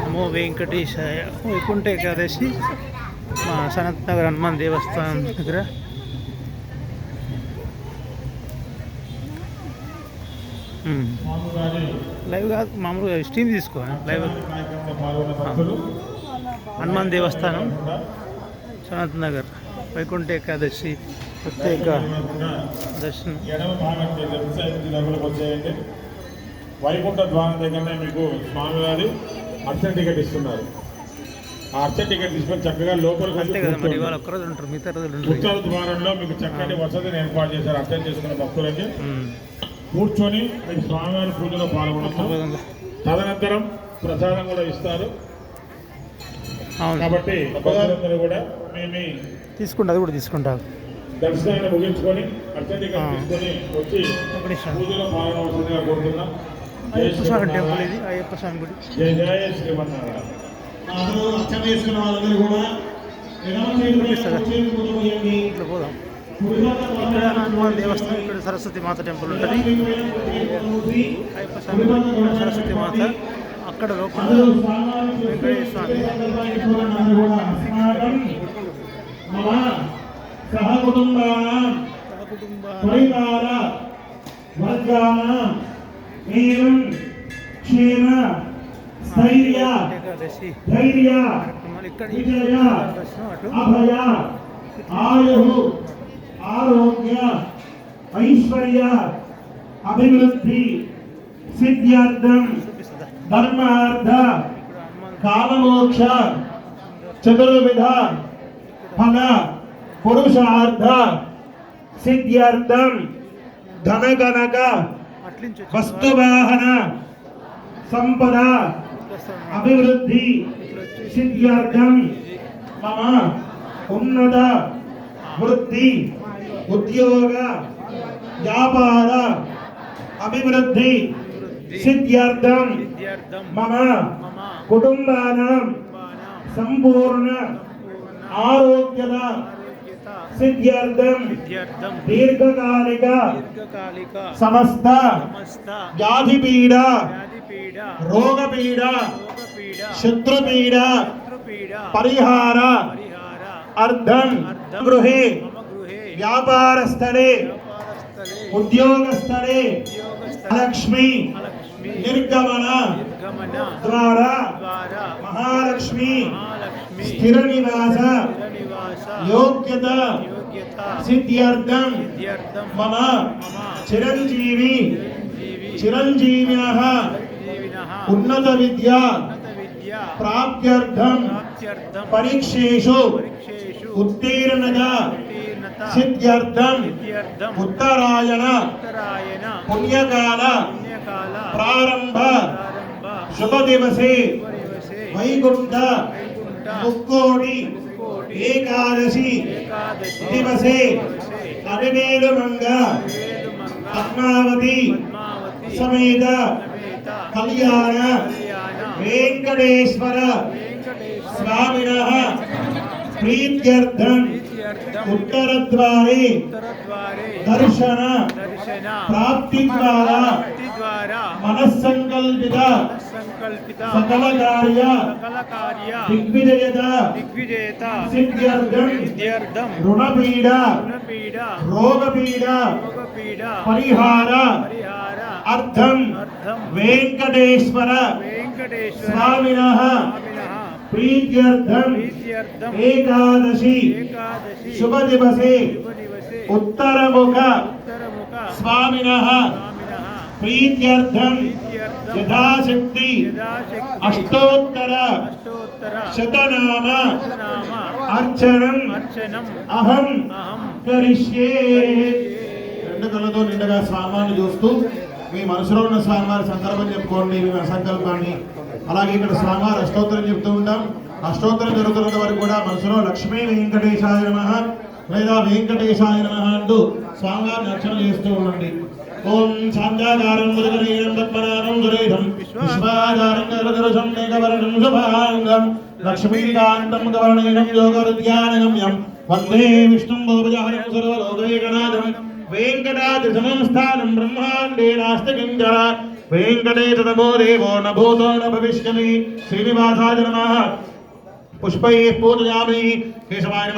అమ్మో ఆ. వెంకటేశాయ. వైకుంఠ ఏకాదశి. మా సనత్ నగర్ హనుమాన్ దేవస్థానం దగ్గర. లైవ్ కాదు మామూలుగా స్టీమ్ తీసుకో లైవ్ హనుమాన్ దేవస్థానం సనత్ నగర్ వైకుంఠ ఏకాదశి ప్రత్యేక దర్శనం. వైకుంఠ ద్వారం దగ్గరనే మీకు స్వామివారి అర్చన టికెట్ ఇస్తున్నారు. ఆ అర్చన టికెట్ తీసుకొని చక్కగా ఉంటారు ఉత్తర ద్వారంలో మీకు చక్కటి వసతిని ఏర్పాటు చేశారు అర్చన చేసుకున్న భక్తులకి. కూర్చొని మీకు స్వామివారి పూజలో పాల్గొనవచ్చు తదనంతరం ప్రసాదం కూడా ఇస్తారు. కాబట్టి భక్తులందరూ కూడా మీ మీ తీసుకుంటా అది కూడా తీసుకుంటా. దర్శనాన్ని ముగించుకొని అర్చన టికెట్. తీసుకొని వచ్చి పూజలో పాల్గొనవలసిందిగా కోరుతున్నాం. అయ్యప్ప స్వామి టెంపుల్. ఇది అయ్యప్ప స్వామి గుడి. ఇట్లా పోదాం ఇక్కడ హనుమాన్ దేవస్థానం ఇక్కడ సరస్వతి మాత టెంపుల్ ఉంటుంది అయ్యప్ప స్వామి సరస్వతి మాత అక్కడ లోపల వెంకటేశ్వర స్వామి సంకల్పాన్ని చూడండి అందరూ కూడా. అస్మాకం మమ సహ కుటుంబానాం కుటుంబ పరివార వర్గానాం एवं क्षेम स्थैर्य धैर्य विजय अभय आयु आरोग्य ऐश्वर्य अभिवृद्धि सिद्ध्यर्थम धर्मार्थ कालमोक्ष चतुर्विध फल पुरुषार्थ सिद्ध्यर्थ धन गणक వస్తువాహన సంపద. అభివృద్ధి సిద్ధ్యార్థం మమ ఉన్నత వృత్తి ఉద్యోగ వ్యాపార అభివృద్ధి సిద్ధ్యార్థం మమ కుటుంబానాం సంపూర్ణ. ఆరోగ్యద सिद्ध्यर्थम। दीर्घकालिक। समस्त। व्याधि पीड़ा रोग पीड़ा शत्रु पीड़ा परिहार। अर्धम। गृहे। व्यापार स्थले ఉద్యోగస్థలే లక్ష్మి నిర్గమన ద్వారా మహాలక్ష్మి స్థిర నివాస యోగ్యత సిద్ధ్యర్థం మమ చిరంజీవి చిరంజీవి చిరంజీవిన జీవినః ఉన్నత విద్య ప్రాప్త్యర్థం పరీక్షేషు ఉత్తీర్ణత సిద్ధ్యర్థం విద్యార్థం ఉత్తరాయణ ఉత్తరాయణ పుణ్యకాల పుణ్యకాల ప్రారంభ ప్రారంభ శుభ దివసే శుభదివసే వైకుంఠ వైకుంఠ ముక్కోటి కోటి ఏకాదశి ఏకాదశి దివసే దివసే అవినేలుమంగ వేదుమంగ పద్మావతి పద్మావతి సమేత సమేత కళ్యాణ కళ్యాణ వెంకటేశ్వర వెంకటేశ్వర స్వామిన ప్రీత్యర్థం ప్రీత్యర్థం ఉత్తరద్వారే దర్శన ప్రాప్తి ద్వారా మనస్సంకల్పిత సంకల్పిత సకల కార్య సకల కార్య దిగ్విజయత దిగ్విజేత సిద్ధ్యర్థం విద్యార్థం రుణపీడ రుణపీడ రోగపీడ రోగపీడ పరిహార పరిహార అర్థం అర్థం. వెంకటేశ్వర వెంకటేశ్వర స్వామిన స్వామినః స్వామిన స్వామినః ప్రీత్యర్థం ప్రీత్యర్థం యథాశక్తి యథాశక్తి అష్టోత్తర అష్టోత్తర శతనామ నామ అర్చనం అహం కరిష్యే రెండు కళ్ళతో నిండగా స్వామాన్ని చూస్తూ మీ మనసులో ఉన్న స్వామివారి సందర్భం చెప్పుకోండి మీ సంకల్పాన్ని అలాగే ఇక్కడ స్వామివారి అష్టోత్తరం చెప్తూ ఉంటాం. అష్టోత్తరం జరుగుతున్నంత వరకు కూడా మనసులో లక్ష్మీ వెంకటేశాయ నమ లేదా వెంకటేశాయ నమ అంటూ స్వామివారిని అర్చన చేస్తూ ఉండండి. ఓం సాంధ్యాకారం మురుగనీయం పద్మనాభం సురేషం విశ్వాధారం గరుదరుషం మేఘవర్ణం శుభాంగం లక్ష్మీకాంతం గవర్ణీయం యోగరుద్యానగమ్యం వందే విష్ణుం భోజాయం సర్వలోకైకనాథం वेङ्कटादिशमं स्थानं ब्रह्माण्डे नास्तिकिञ्चन वेङ्कटे तमो देवो न भूतो न भविष्यति। श्रीनिवासाय नमः। पुष्पैः पूजयामि। केशवाय